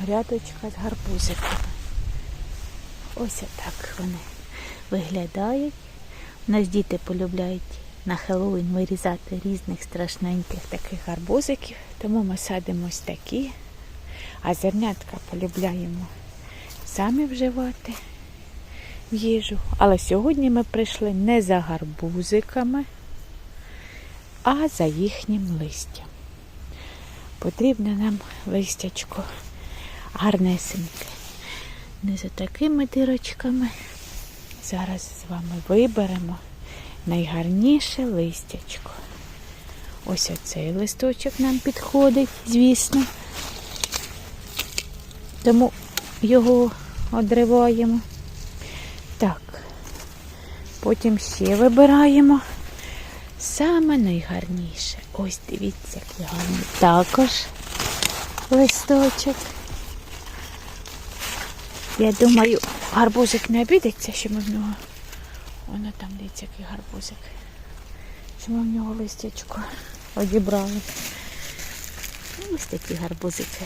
грядочка з гарбузиками. Ось так вони виглядають. У нас діти полюбляють на Хеллоуін вирізати різних страшненьких таких гарбузиків, тому ми садимо ось такі, а зернятка полюбляємо самі вживати в їжу. Але сьогодні ми прийшли не за гарбузиками, а за їхнім листям. Потрібне нам листячко гарнесеньке. Не за такими дирочками. Зараз з вами виберемо найгарніше листячко. Ось оцей листочок нам підходить, звісно. Тому його одриваємо. Так. Потім ще вибираємо саме найгарніше. Ось дивіться, який гарний. Також листочок. Я думаю, гарбузик не обідеться, що ми в нього. Воно там дивіться, який гарбузик. Що ми в нього листячко одібрали. Ну, Ось такі гарбузики.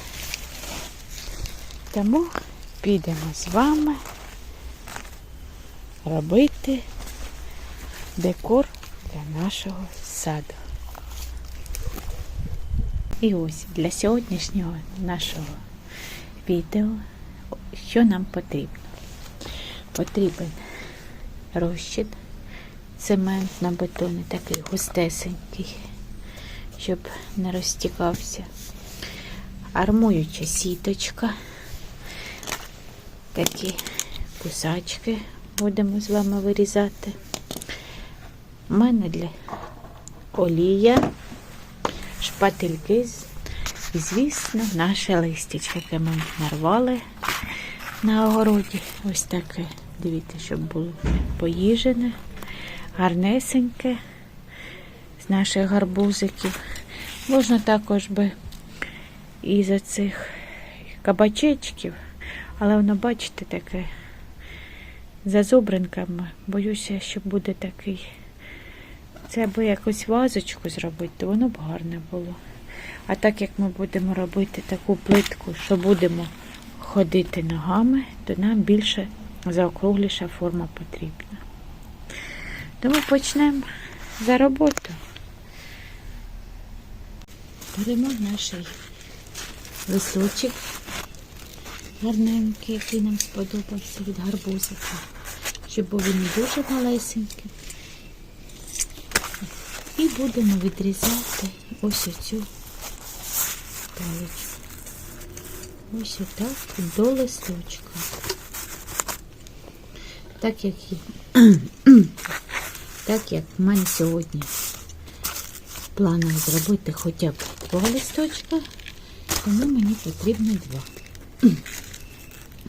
Тому підемо з вами робити декор для нашого саду. І ось для сьогоднішнього нашого відео, що нам потрібно. Потрібен розчин, цемент на бетоні, такий густесенький, щоб не розтікався. Армуюча сіточка, такі кусачки будемо з вами вирізати. У мене для олія, шпательки і, звісно, наше листячко, яке ми нарвали на огороді. Ось таке. Дивіться, щоб було поїжене, гарнесеньке з наших гарбузиків. Можна також би із оцих кабачечків, але воно, бачите, таке за зубринками. Боюся, що буде такий. Це аби якусь вазочку зробити, то воно б гарне було. А так як ми будемо робити таку плитку, що будемо ходити ногами, то нам більше заокругліша форма потрібна. Тому почнемо за роботу. Беремо наш листочок гарненький, який нам сподобався від гарбузика, щоб був він дуже малесенький. І будемо відрізати ось оцю паличку. Ось отак до листочка. Так як. Так як в мене сьогодні планом зробити хоча б два листочка, тому мені потрібно два.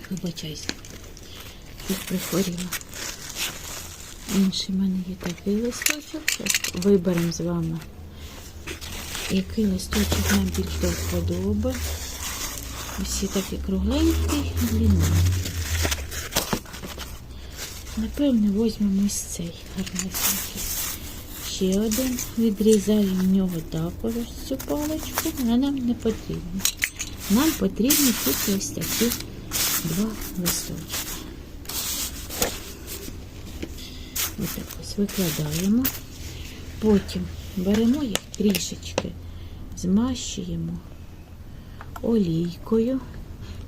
Вибачайся, я прихворіла. Інший в мене є такий листочок. Зараз виберемо з вами, який листочок нам більш до є такий кругленький, длинний. Напевне, візьмемо ось цей гарнесенький. Ще один. Відрізаємо в нього також цю паличку, вона нам не потрібна. Нам потрібні тільки ось такі два листочки. Ось так ось викладаємо. Потім беремо їх трішечки, змащуємо олійкою,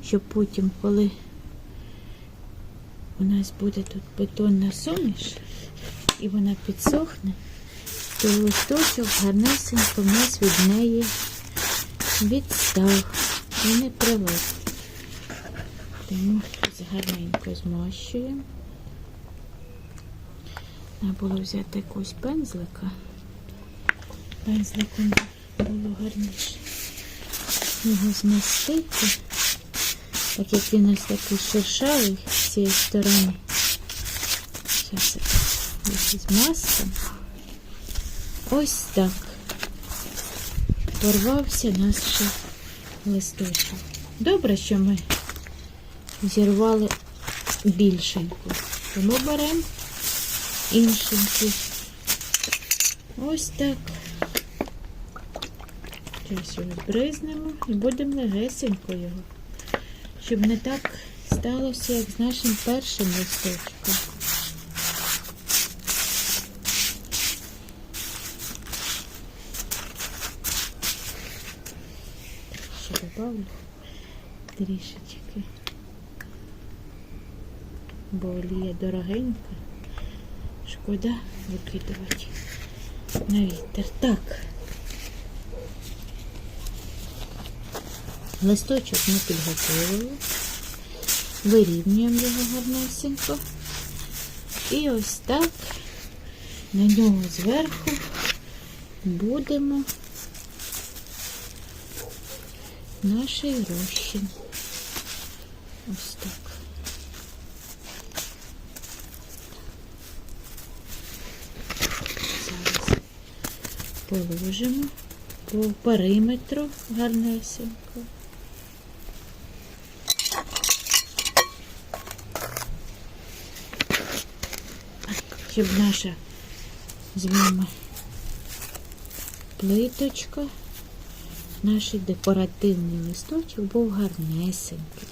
щоб потім, коли у нас буде тут бетонна суміш, і вона підсохне, то листочок гарнесенько в нас від неї відстав і не прилип. Тому гарненько змащуємо. Треба було взяти якогось пензлика. Пензликом було гарніше його змастити. Так як він нас такий шершавий з цієї сторони. Зараз я змастимо. Ось так. Порвався наш листочок. Добре, що ми зірвали більшеньку. Тому беремо іншенький. Ось так. Зараз його збризнемо і будемо легесенько його щоб не так сталося, як з нашим першим листочком. Ще добавлю трішечки. Бо олія дорогенька. Шкода викидувати на вітер. Так. Листочок ми підготовили. Вирівнюємо його гарнесенько. І ось так на нього зверху будемо наш розчин. Ось так. Зараз положимо по периметру гарнесенько. Щоб наша з вами плиточка, наш декоративний листочок був гарнесенький,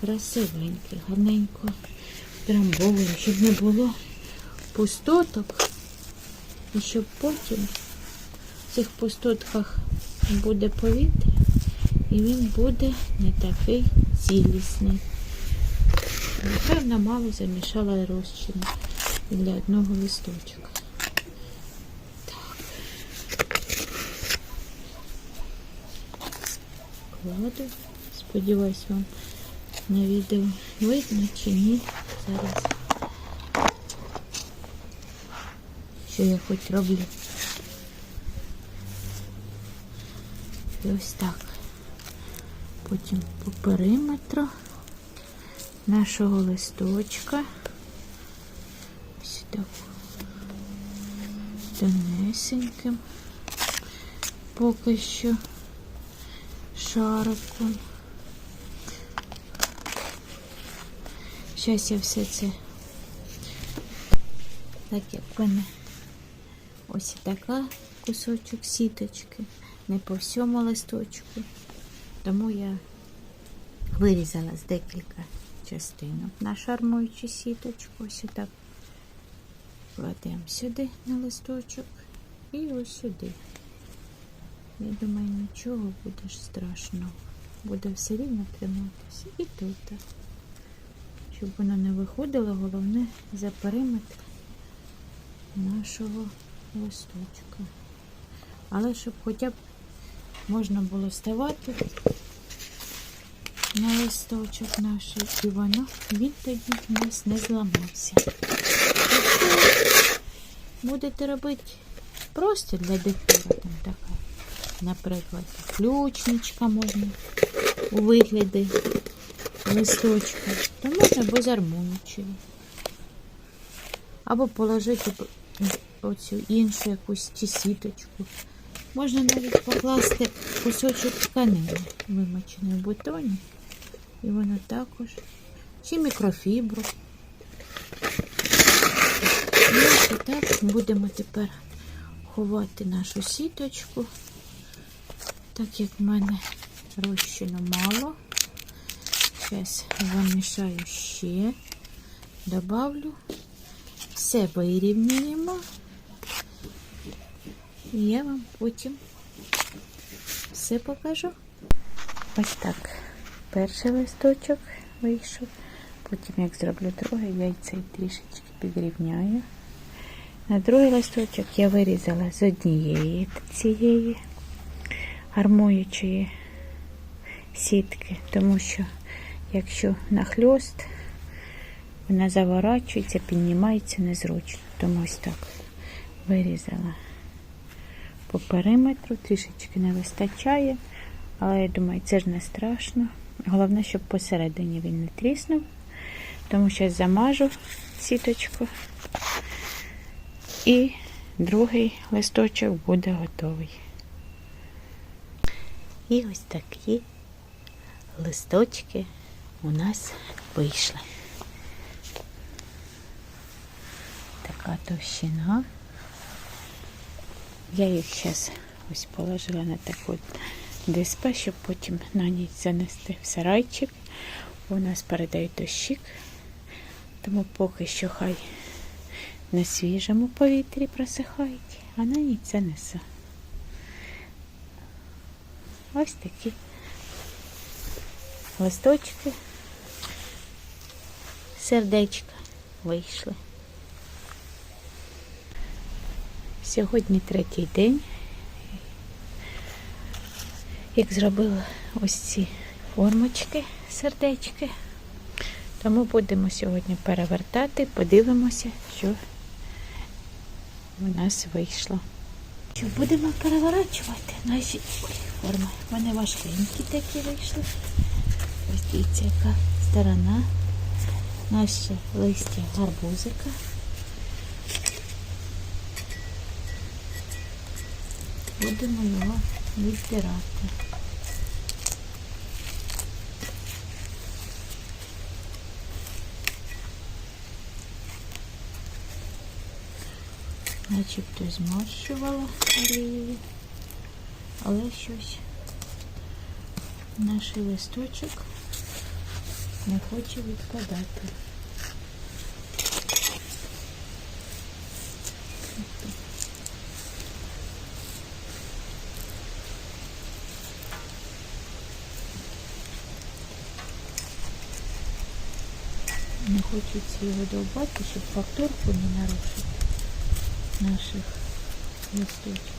красивенький, гарненько трамбований, щоб не було пустоток. І щоб потім в цих пустотках буде повітря, і він буде не такий цілісний. Напевно, мало замішала розчину для одного листочка. Так. Кладу. Сподіваюсь, вам на відео видно чи ні. Зараз. Що я хоч роблю. І ось так. Потім по периметру нашого листочка. Так. Тонесеньким. Поки що шариком. Зараз я все це так як мене ось така кусочок сіточки, не по всьому листочку. Тому я вирізала з декілька частинок на шармуючу сіточку. Ось так кладемо сюди на листочок і ось сюди. Я думаю, нічого буде страшного. Буде все рівно триматися. І тут. Щоб воно не виходило, головне за периметр нашого листочка. Але щоб хоча б можна було ставати на листочок наш, і воно він тоді у нас не зламався. Будете робити просто для декора, там така, наприклад, ключничка можна у вигляді листочка, то можна без армончої. Або положити оцю іншу якусь чи сіточку. Можна навіть покласти кусочок тканини, вимоченої в бутоні. І воно також. Чи мікрофібру. І ось так будемо тепер ховати нашу сіточку. Так як в мене розчину мало. Зараз замішаю ще, добавлю. Все вирівнюємо. І я вам потім все покажу. Ось так. Перший листочок вийшов. Потім, як зроблю другий, я цей трішечки підрівняю. На другий листочок я вирізала з однієї цієї армуючої сітки, тому що якщо нахльост, вона заворачується, піднімається незручно. Тому ось так вирізала по периметру, трішечки не вистачає, але я думаю, це ж не страшно. Головне, щоб посередині він не тріснув, тому що замажу сіточку і другий листочок буде готовий. І ось такі листочки у нас вийшли. Така товщина. Я їх зараз ось положила на таку ДСП, щоб потім на ніч занести в сарайчик. У нас передають дощик, тому поки що хай на свіжому повітрі просихають, а на ніч це несе. Ось такі листочки, сердечка вийшли. Сьогодні третій день, як зробила ось ці формочки, сердечки. Тому будемо сьогодні перевертати, подивимося, що у нас вийшло. Що будемо переворачувати наші форми. Вони важкенькі такі вийшли. Ось дивіться, яка сторона. Наші листя гарбузика. Будемо його відбирати. Начебто зморщувала олією, але щось наш листочок не хоче відпадати. Не хочеться його довбати, щоб фактурку не нарушити наших листочків.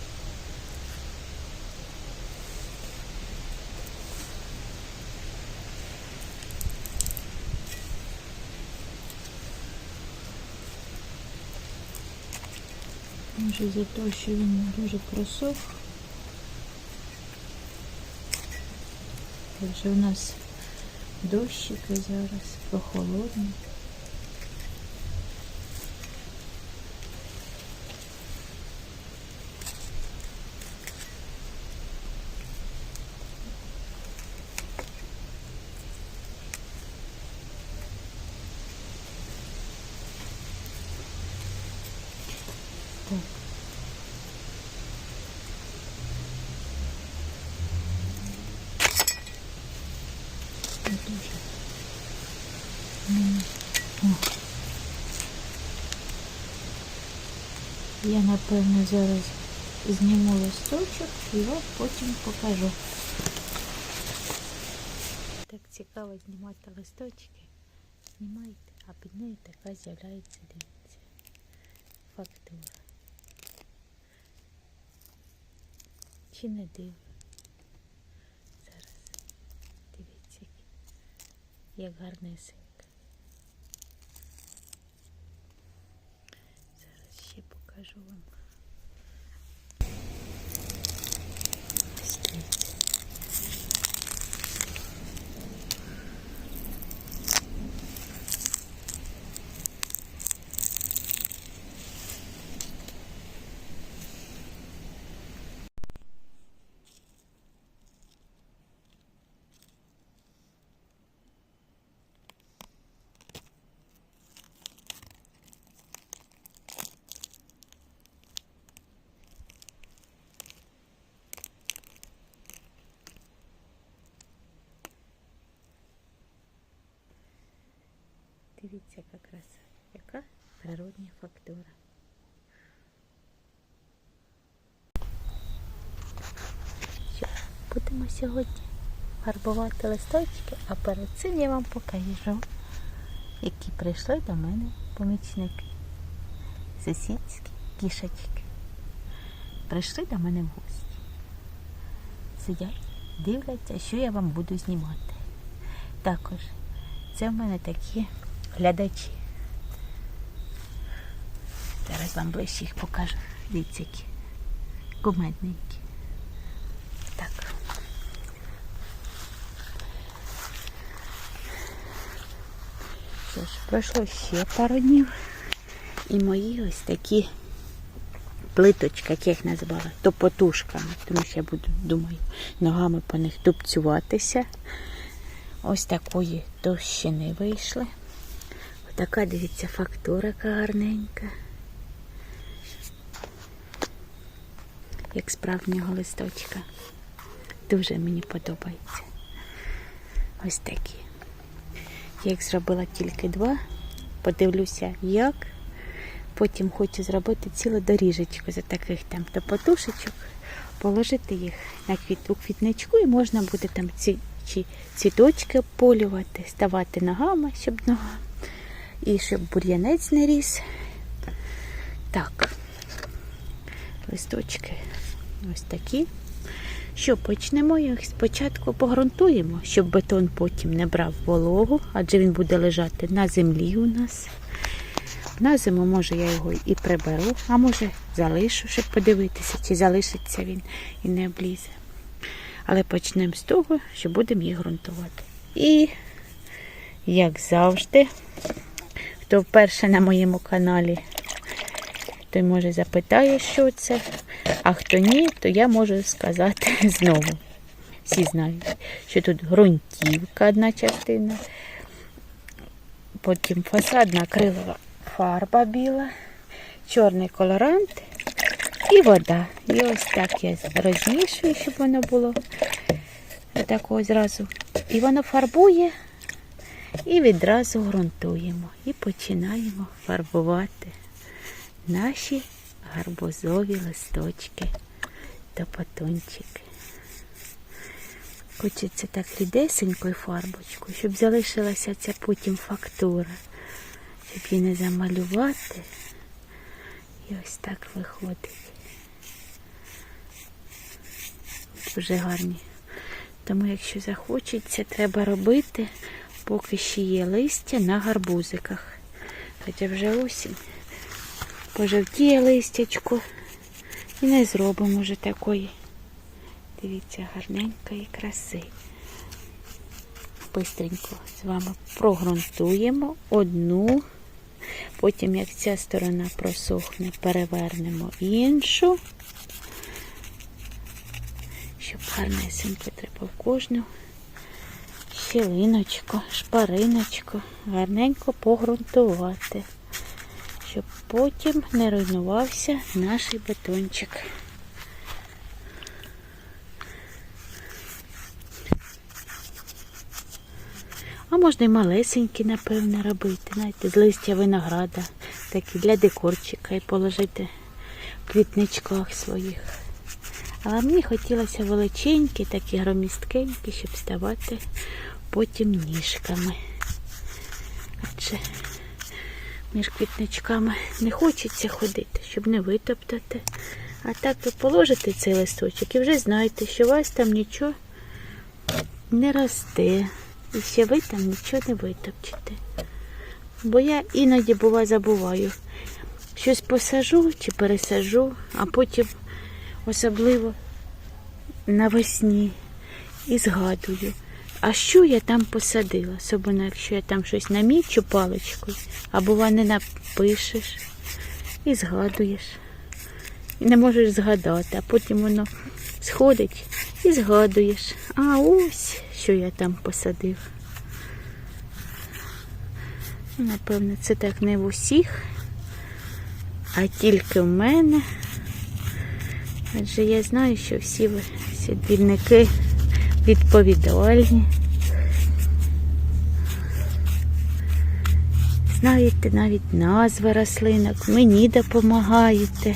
Може за те, що він дуже просох. Адже у нас дощики зараз прохолодні. Так. Не дуже. М, о. Я напевно зараз зніму листочок і вам потім покажу. Так цікаво знімати листочки. Знімайте, а під нею така з'являється, дивіться, фактура. Чи не див. Зараз дивіться, як- гарнесенько. Зараз ще покажу вам. Ось дивіться. Яка краса, яка природня фактура. Що, будемо сьогодні фарбувати листочки, а перед цим я вам покажу, які прийшли до мене помічники. Сусідські кішечки. Прийшли до мене в гості. Сидять, дивляться, що я вам буду знімати. Також це в мене такі глядачі. Зараз вам ближче їх покажу. Дивіться, які кумедненькі. Так. Що ж, пройшло ще пару днів. І мої ось такі плиточки, як я їх називала, топотушками, тому що я буду, думаю, ногами по них тупцюватися. Ось такої товщини вийшли. Така, дивіться, фактура гарненька. Як справжнього листочка. Дуже мені подобається. Ось такі. Я їх зробила тільки два. Подивлюся, як. Потім хочу зробити цілу доріжечку за таких там топотушечок, положити їх на квіт, у квітничку і можна буде там ці чи цвіточки обполювати, ставати ногами, щоб нога. І щоб бур'янець не ріс. Так, листочки ось такі. Що почнемо їх спочатку погрунтуємо, щоб бетон потім не брав вологу, адже він буде лежати на землі у нас. На зиму, може, я його і приберу, а може залишу, щоб подивитися, чи залишиться він і не облізе. Але почнемо з того, що будемо їх ґрунтувати. І, як завжди, хто вперше на моєму каналі, той може запитає, що це. А хто ні, то я можу сказати знову. Всі знають, що тут ґрунтівка одна частина, потім фасадна акрилова фарба біла, чорний колорант і вода. І ось так я розмішую, щоб воно було такого зразу. І воно фарбує, і відразу ґрунтуємо. І починаємо фарбувати наші гарбузові листочки та патончики. Хочеться так рідесенькою фарбочкою, щоб залишилася ця потім фактура, щоб її не замалювати. І ось так виходить. Дуже гарні. Тому, якщо захочеться, треба робити, поки ще є листя на гарбузиках. Хоча вже осінь пожовтіє листячко і не зробимо вже такої. Дивіться, гарненької краси. Бистренько з вами прогрунтуємо одну, потім, як ця сторона просохне, перевернемо іншу, щоб гарнесенько треба в кожну щілиночку, шпариночку, гарненько погрунтувати щоб потім не руйнувався наш бетончик. А можна і малесенькі, напевно, робити, знаєте, з листя винограда, такі для декорчика і положити в квітничках своїх. Але мені хотілося величенькі, такі громісткенькі, щоб ставати потім ніжками. Адже між квітничками не хочеться ходити, щоб не витоптати. А так ви положите цей листочок і вже знаєте, що у вас там нічого не росте. І ще ви там нічого не витопчете. Бо я іноді бува забуваю. Щось посажу чи пересажу, а потім особливо навесні і згадую. А що я там посадила? Особливо, якщо я там щось намічу паличкою, а бува не напишеш і згадуєш. І не можеш згадати, а потім воно сходить і згадуєш. А ось що я там посадив. Напевно, це так не в усіх, а тільки в мене. Адже я знаю, що всі всі відповідальні. Знаєте навіть назви рослинок, мені допомагаєте.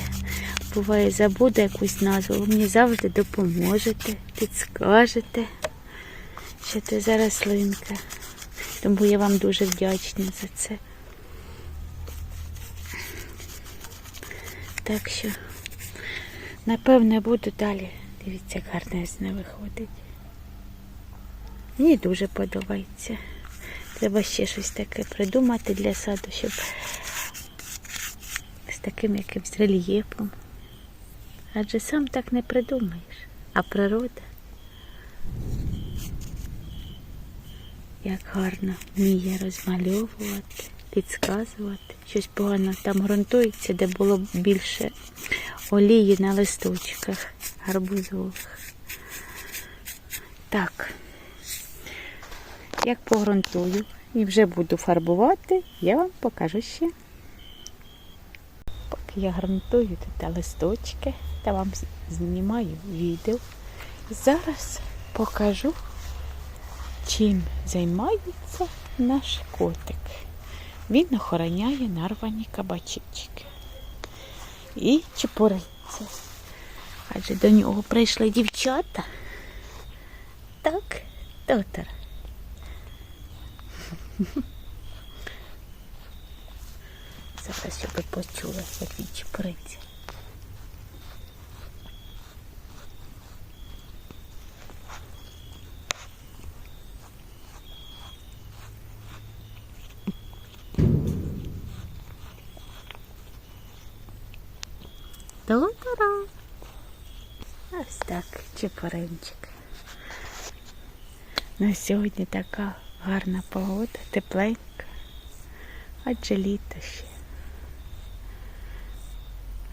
Буває, забуду якусь назву, ви мені завжди допоможете, підскажете, що це за рослинка. Тому я вам дуже вдячна за це. Так що, напевне, буду далі. Дивіться, як гарнезно виходить. Мені дуже подобається. Треба ще щось таке придумати для саду, щоб з таким якимсь рельєфом. Адже сам так не придумаєш, а природа. Як гарно вміє розмальовувати, підказувати. Щось погано там ґрунтується, де було більше олії на листочках гарбузових. Так, як погрунтую і вже буду фарбувати, я вам покажу ще. Поки я грунтую тут листочки та вам знімаю відео. Зараз покажу, чим займається наш котик. Він охороняє нарвані кабачечки. І чепуриться. Адже до нього прийшли дівчата. Так, доктор. Зараз щоб ви почули, як він чепуриться. Доктора. Ось так, чепуринчик. На сьогодні така гарна погода, тепленька, адже літо ще.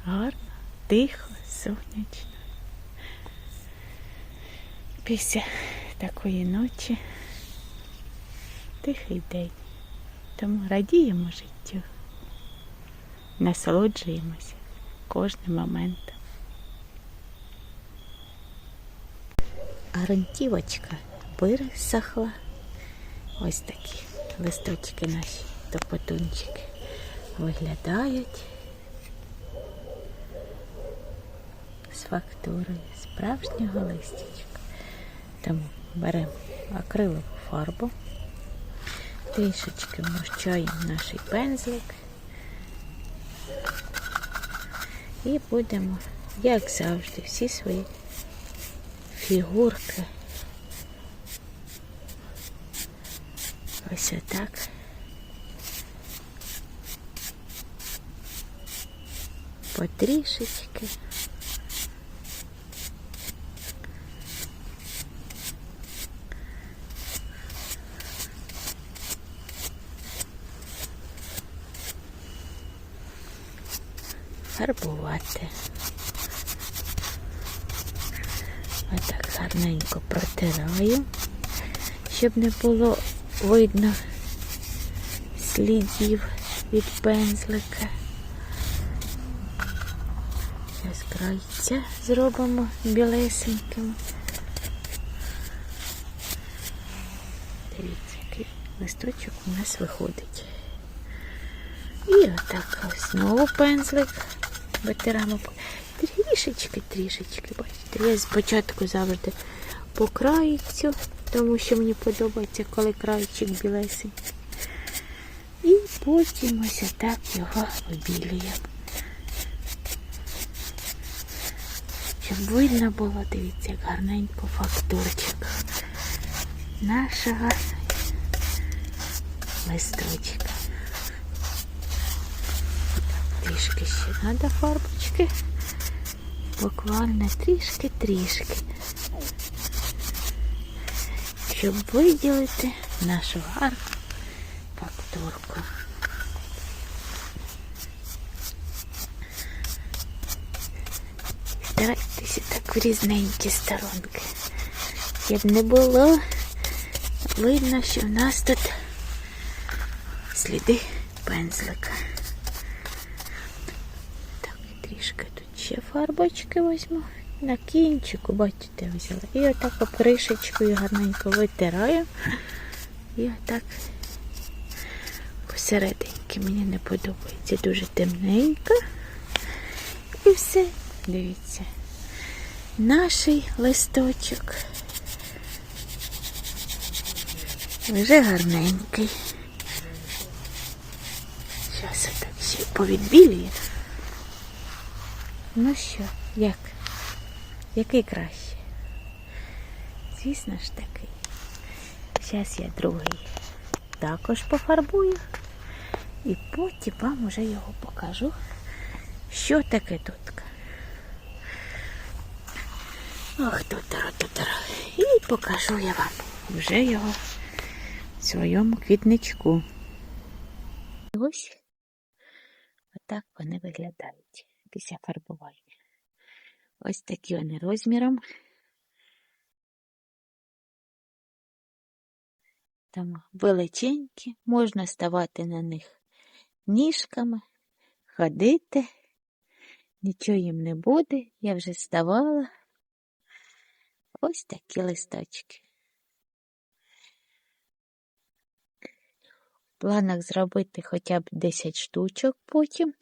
Гарно, тихо, сонячно. Після такої ночі тихий день. Тому радіємо життю, насолоджуємося кожним моментом. Гарантівочка висохла. Ось такі листочки наші топотунчики виглядають з фактурою справжнього листячка. Тому беремо акрилову фарбу, трішечки вмощаємо наш пензлик і будемо, як завжди, всі свої фігурки. Ось отак. Потрішечки. Фарбувати. Отак гарненько протираю, щоб не було видно слідів від пензлика. Зараз крайця зробимо білесеньким. Дивіться, який листочок у нас виходить. І отак ось знову пензлик витираємо трішечки, трішечки, бачите. Я спочатку завжди по країцю, тому що мені подобається, коли краєчик білесенький. І потім ось так його обілюємо. Щоб видно було, дивіться, як гарненько фактурчик нашого листочка. Трішки ще треба фарбочки. Буквально трішки-трішки. Щоб виділити нашу гарну фактурку. Старайтеся так в різненькі сторонки. Щоб не було видно, що в нас тут сліди пензлика. Так, трішки тут ще фарбочки візьму. На кінчику, бачите, взяла. І отак опришечкою гарненько витираю. І отак посерединки. Мені не подобається дуже темненько. І все, дивіться. Наш листочок. Вже гарненький. Зараз я так ще повідбілюю. Ну що, як? Який краще? Звісно ж такий. Зараз я другий також пофарбую. І потім вам уже його покажу, що таке тут. Ох, тутара, тутара. І покажу я вам вже його в своєму квітничку. Ось отак вони виглядають після фарбування. Ось такі вони розміром. Там величенькі, можна ставати на них ніжками, ходити, нічого їм не буде, я вже ставала. Ось такі листочки. В планах зробити хоча б 10 штучок потім,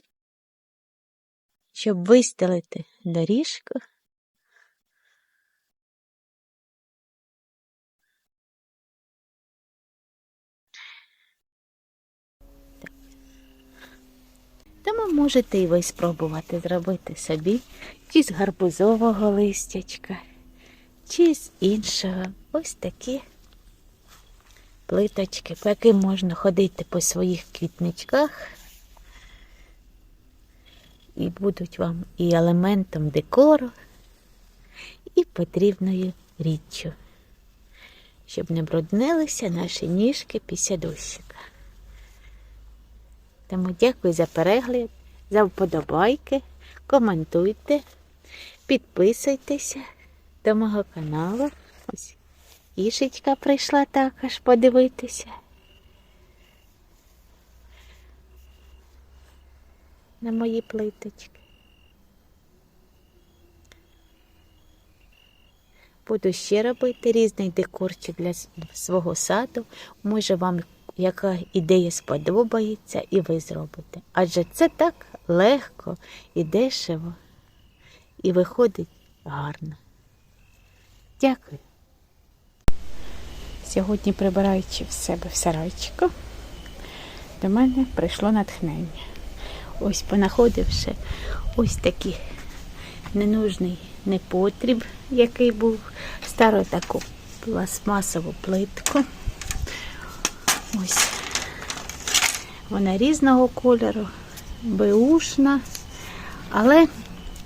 щоб вистелити доріжку. Тому можете і ви спробувати зробити собі чи з гарбузового листячка, чи з іншого. Ось такі плиточки, по яким можна ходити по своїх квітничках. І будуть вам і елементом декору, і потрібною річчю, щоб не бруднилися наші ніжки після дощика. Тому дякую за перегляд, за вподобайки, коментуйте, підписуйтеся до мого каналу. Ось Ішечка прийшла також подивитися. На мої плиточки. Буду ще робити різний декорчик для свого саду. Може вам яка ідея сподобається і ви зробите. Адже це так легко і дешево, і виходить гарно. Дякую. Сьогодні, прибираючи в себе в сарайчику, до мене прийшло натхнення. Ось понаходивши ось такий ненужний непотріб, який був стару таку пластмасову плитку. Ось вона різного кольору, беушна, але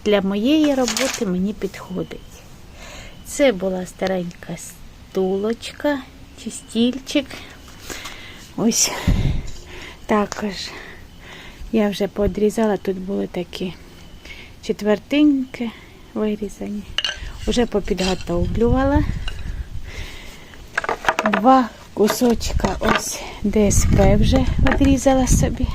для моєї роботи мені підходить. Це була старенька стулочка чи стільчик. Ось також я вже подрізала, тут були такі четвертинки вирізані. Вже попідготовлювала. Два кусочка ось ДСП вже відрізала собі.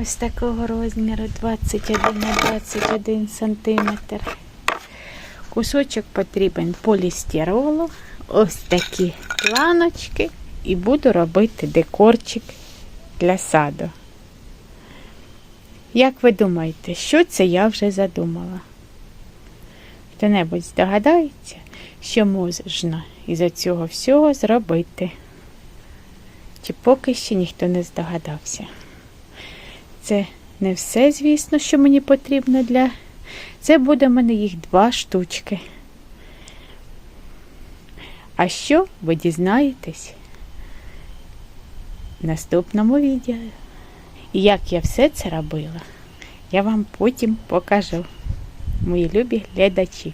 Ось такого розміру 21 на 21 сантиметр. Кусочок потрібен полістиролу. Ось такі планочки. І буду робити декорчик для саду. Як ви думаєте, що це я вже задумала? Хто-небудь здогадається, що можна із цього всього зробити? Чи поки ще ніхто не здогадався? Це не все, звісно, що мені потрібно для. Це буде в мене їх два штучки. А що ви дізнаєтесь в наступному відео? Як я все це робила, я вам потім покажу, мої любі глядачі.